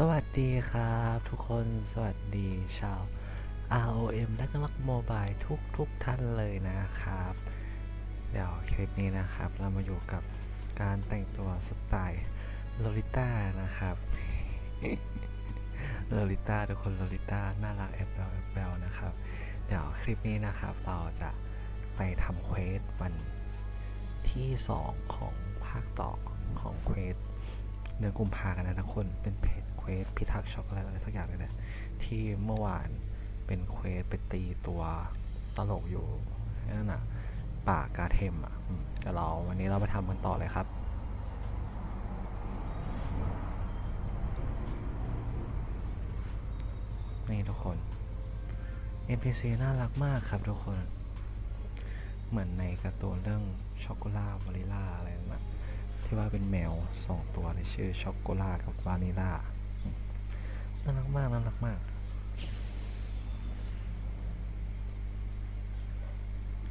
สวัสดีครับ ทุกคนสวัสดีชาว ROM และก็รักโมบายทุกทุกท่านเลยนะครับ เดี๋ยวคลิปนี้นะครับ เรามาอยู่กับการแต่งตัวสไตล์โลลิต้านะครับโลลิต้าทุกคนโลลิต้าน่ารักแอบแบลแอบแบลนะครับ เดี๋ยวคลิปนี้นะครับ เราจะไปทำเควสวันที่ 2 ของภาคต่อของเควสเดือนกุมภากันนะทุกคนเป็นเพจ ควสพิทักษ์ช็อกโกแลตอะไรสักอย่างเลยแหละที่เมื่อวานเป็นเควสไปตีตัวตลกอยู่นั่นน่ะป่ากาเทมอะเดี๋ยวเราวันนี้เราไปทำกันต่อเลยครับนี่ทุกคน NPC น่ารักมากครับทุกคน เหมือนในการ์ตูนเรื่องช็อกโกแลตวานิล่าอะไรนั่นนะที่ว่าเป็นแมวสองตัวในชื่อช็อกโกแลตกับวานิลา น่ารักมากน่ารักมาก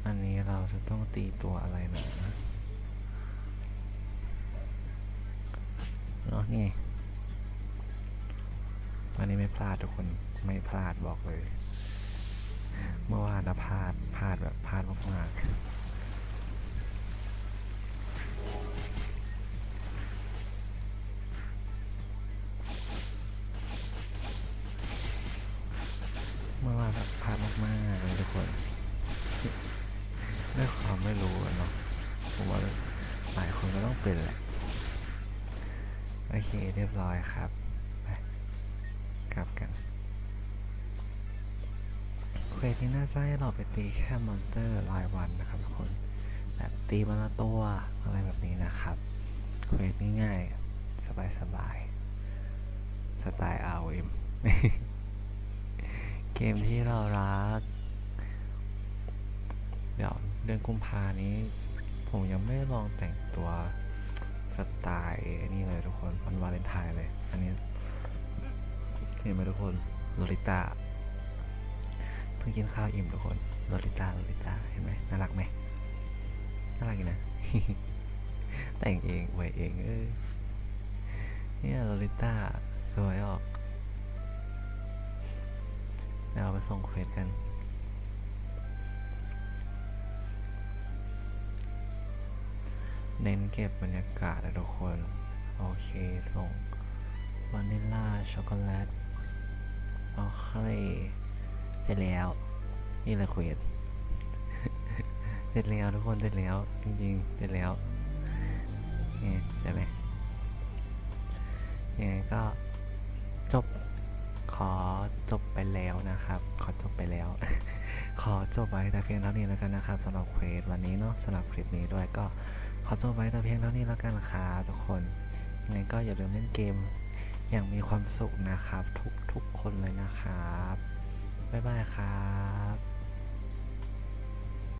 อันนี้เราจะต้องตีตัวอะไรหนะเนาะนี่วันนี้ไม่พลาดทุกคนไม่พลาดบอกเลย เมื่อวานนะพลาดพลาดแบบพลาดมากๆ ต้องเป็นแหละ โอเคเรียบร้อยครับไปกลับกันเควสนี้น่าจะให้เราไปตีแค่มอนเตอร์รายวันนะครับทุกคน แบบตีมาละตัวอะไรแบบนี้นะครับเควสง่ายๆสบายๆสไตล์ RM เกมที่เรารัก เดี๋ยวเดือนกุมภานี้ ผมยังไม่ลองแต่งตัวสไตล์นี่เลยทุกคนวันวาเลนไทน์เลย อันนี้เห็นไหมทุกคนโลลิต้าเพิ่งกินข้าวอิ่มทุกคนโลลิต้าโลลิต้าเห็นไหมน่ารักไหมน่ารักนะ แต่งเองไว้เองเออเนี่ยโลลิต้าสวยออกเดี๋ยวเราไปส่งเควสกัน เน้นเก็บบรรยากาศนะทุกคน โอเค ส่งวานิลลา ช็อกโกแลต โอเคเสร็จแล้ว นี่แหละเควสเสร็จแล้วทุกคนเสร็จแล้ว จริงๆ เสร็จแล้วนี่ใช่ไหมยังไงก็จบขอจบไปแล้วนะครับ ขอจบไปแล้ว ขอจบไว้แต่เพียงเท่านี้แล้วกันนะครับสำหรับเควสวันนี้เนาะสำหรับคลิปนี้ด้วยก็ ขอจบไว้แต่เพียงเท่านี้แล้วกันครับทุกคนยังไงก็อย่าลืมเล่นเกม อย่างมีความสุขนะครับ ทุกทุกคนเลยนะครับ บ๊ายบายครับ